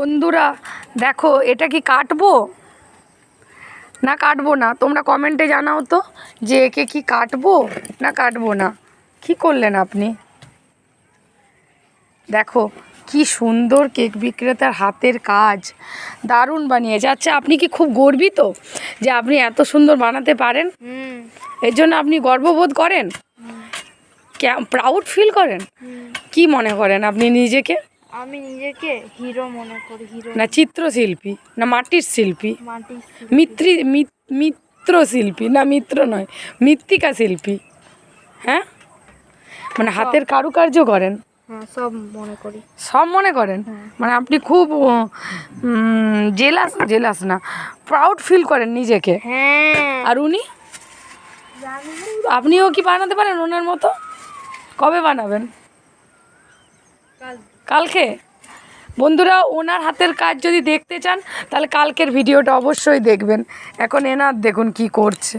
বন্ধুরা দেখো এটা কি কাটবো? না কাটবো না তোমরা কমেন্টে জানাও তো যে একে কি কাটবো না কাটবো না। কি করলেন আপনি? দেখো কি সুন্দর কেক বিক্রেতার হাতের কাজ দারুণ বানিয়েছে। আচ্ছা আপনি কি খুব গর্বিত যে আপনি এত সুন্দর বানাতে পারেন? এর জন্য আপনি গর্ববোধ করেন? প্রাউড ফিল করেন? কি মনে করেন আপনি নিজেকে? আমি নিজেকে হিরো মনে করি হিরো না চিত্রশিল্পী না মাটির শিল্পী। মাটির মিত্রি মিত্র শিল্পী না মিত্র নয় মৃত্তিকা শিল্পী হ্যাঁ? মানে হাতের কারুকার্য করেন। হ্যাঁ সব মনে করি। সব মনে করেন? মানে আপনি খুব জেলাস জেলাস না প্রাউড ফিল করেন নিজেকে। হ্যাঁ। আর উনি? আপনিও কি বানাতে পারেন ওনার মতো? কবে বানাবেন? কাল কালকে? বন্ধুরা, ওনার হাতের কাজ যদি দেখতে চান, তাহলে কালকের ভিডিওটা অবশ্যই দেখবেন। এখন এনার দেখুন কি করছে।